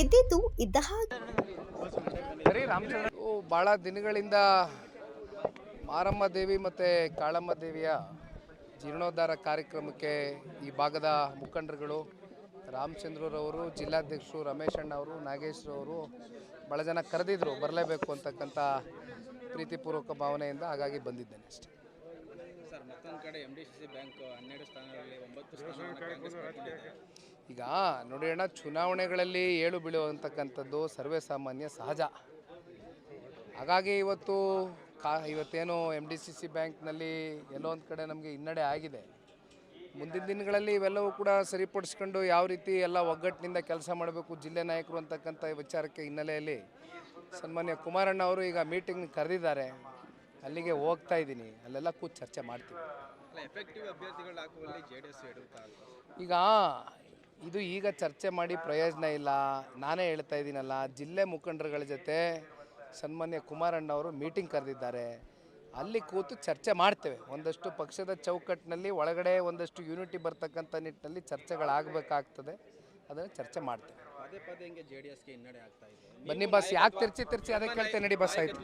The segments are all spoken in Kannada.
ಇದ್ದಿದ್ದು ಇದ್ದ ಹಾಗೆ. ಸರಿ ರಾಮಚಂದ್ರ ಭಾಳ ದಿನಗಳಿಂದ ಮಾರಮ್ಮ ದೇವಿ ಮತ್ತು ಕಾಳಮ್ಮ ದೇವಿಯ ಜೀರ್ಣೋದ್ಧಾರ ಕಾರ್ಯಕ್ರಮಕ್ಕೆ ಈ ಭಾಗದ ಮುಖಂಡರುಗಳು ರಾಮಚಂದ್ರರವರು ಜಿಲ್ಲಾಧ್ಯಕ್ಷರು ರಮೇಶ್ ಅಣ್ಣ ಅವರು ನಾಗೇಶ್ರವರು ಭಾಳ ಜನ ಕರೆದಿದ್ರು ಬರಲೇಬೇಕು ಅಂತಕ್ಕಂಥ ಪ್ರೀತಿಪೂರ್ವಕ ಭಾವನೆಯಿಂದ ಹಾಗಾಗಿ ಬಂದಿದ್ದೇನೆ ಅಷ್ಟೇ. ಸರ್ ಮತ್ತೊಂದು ಕಡೆ M D C C bank ಹನ್ನೆರಡು ಸ್ಥಾನಗಳಲ್ಲಿ ಒಂಬತ್ತು ಸ್ಥಾನಗಳನ್ನು ಕಾಂಗ್ರೆಸ್ ಈಗ ನೋಡಿ ಅಣ್ಣ ಚುನಾವಣೆಗಳಲ್ಲಿ ಏಳು ಬೀಳುವಂತಕ್ಕಂಥದ್ದು ಸರ್ವೇ ಸಾಮಾನ್ಯ ಸಹಜ. ಹಾಗಾಗಿ ಇವತ್ತು ಕಾ ಇವತ್ತೇನು ಎಂ ಡಿ ಸಿ ಸಿ ಬ್ಯಾಂಕ್ನಲ್ಲಿ ಎಲ್ಲೋ ಒಂದು ಕಡೆ ನಮಗೆ ಹಿನ್ನಡೆ ಆಗಿದೆ. ಮುಂದಿನ ದಿನಗಳಲ್ಲಿ ಇವೆಲ್ಲವೂ ಕೂಡ ಸರಿಪಡಿಸ್ಕೊಂಡು ಯಾವ ರೀತಿ ಎಲ್ಲ ಒಗ್ಗಟ್ಟಿನಿಂದ ಕೆಲಸ ಮಾಡಬೇಕು ಜಿಲ್ಲೆ ನಾಯಕರು ಅಂತಕ್ಕಂಥ ವಿಚಾರಕ್ಕೆ ಹಿನ್ನೆಲೆಯಲ್ಲಿ ಸನ್ಮಾನ್ಯ ಕುಮಾರಣ್ಣ ಅವರು ಈಗ ಮೀಟಿಂಗ್ ಕರೆದಿದ್ದಾರೆ. ಅಲ್ಲಿಗೆ ಹೋಗ್ತಾ ಇದ್ದೀನಿ ಅಲ್ಲೆಲ್ಲ ಕೂತು ಚರ್ಚೆ ಮಾಡ್ತೀವಿ. ಈಗ ಇದು ಈಗ ಚರ್ಚೆ ಮಾಡಿ ಪ್ರಯೋಜನ ಇಲ್ಲ. ನಾನೇ ಹೇಳ್ತಾ ಇದ್ದೀನಲ್ಲ ಜಿಲ್ಲೆ ಮುಖಂಡರುಗಳ ಜೊತೆ ಸನ್ಮಾನ್ಯ ಕುಮಾರಣ್ಣ ಅವರು ಮೀಟಿಂಗ್ ಕರೆದಿದ್ದಾರೆ. ಅಲ್ಲಿ ಕೂತು ಚರ್ಚೆ ಮಾಡ್ತೇವೆ. ಒಂದಷ್ಟು ಪಕ್ಷದ ಚೌಕಟ್ಟಿನಲ್ಲಿ ಒಳಗಡೆ ಒಂದಷ್ಟು ಯೂನಿಟಿ ಬರ್ತಕ್ಕಂಥ ನಿಟ್ಟಿನಲ್ಲಿ ಚರ್ಚೆಗಳಾಗಬೇಕಾಗ್ತದೆ. ಅದನ್ನು ಚರ್ಚೆ ಮಾಡ್ತೇವೆ. ಪದೇ ಪದೇ ಹಿಂಗೆ ಜೆ ಡಿ ಎಸ್ಗೆ ಹಿನ್ನಡೆ ಆಗ್ತಾ ಇದೆ. ಬನ್ನಿ ಬಸ್ ಯಾಕೆ ತಿರ್ಚಿ ತಿರ್ಚಿ ಅದಕ್ಕೆ ಕೇಳ್ತೇನೆ ನಡಿ ಬಸ್ ಆಯ್ತು.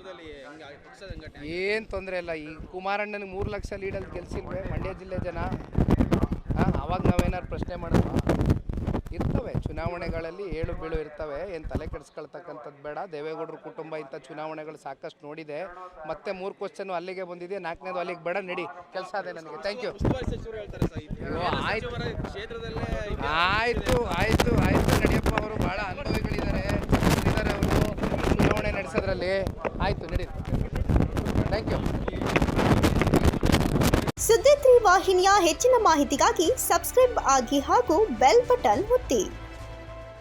ಏನು ತೊಂದರೆ ಇಲ್ಲ. ಈ ಕುಮಾರಣ್ಣನಿಗೆ ಮೂರು ಲಕ್ಷ ಲೀಡಲ್ಲಿ ಗೆಲ್ಸಿಲ್ವೇ ಮಂಡ್ಯ ಜಿಲ್ಲೆ ಜನ? ಹಾಂ ಅವಾಗ ನಾವೇನಾದ್ರು ಪ್ರಶ್ನೆ ಇರ್ತವೆ ಚುನಾವಣೆಗಳಲ್ಲಿ ಏಳು ಬೀಳು ಇರ್ತವೆ ಏನು ತಲೆ ಕೆಡಿಸ್ಕೊಳ್ತಕ್ಕಂಥದ್ದು ಬೇಡ. ದೇವೇಗೌಡರ ಕುಟುಂಬ ಇಂಥ ಚುನಾವಣೆಗಳು ಸಾಕಷ್ಟು ನೋಡಿದೆ. ಮತ್ತೆ ಮೂರು ಕ್ವಶನ್ ಅಲ್ಲಿಗೆ ಬಂದಿದೆ. ನಾಲ್ಕನೇದು ಅಲ್ಲಿಗೆ ಬೇಡ ನಡಿ. ಕೆಲಸ ಅದೇ ನನಗೆ. ಥ್ಯಾಂಕ್ ಯು ಆಯ್ತು. ಆಯಿತು ಆಯಿತು ಆಯಿತು ನಡಿಯಪ್ಪ ಅವರು. ಭಾಳ ಅನುಭವಿಗಳಿದ್ದಾರೆ. ಇದ್ದಾರೆ ಅವರು. ಚುನಾವಣೆ ನಡೆಸೋದ್ರಲ್ಲಿ. ಆಯಿತು ನಡಿ. ಥ್ಯಾಂಕ್ ಯು ಸುದ್ದಿ ತ್ರೀ ವಾಹಿನಿಯ ಹೆಚ್ಚಿನ ಮಾಹಿತಿಗಾಗಿ ಸಬ್ಸ್ಕ್ರೈಬ್ ಆಗಿ ಹಾಗೂ ಬೆಲ್ ಬಟನ್ ಒತ್ತಿ.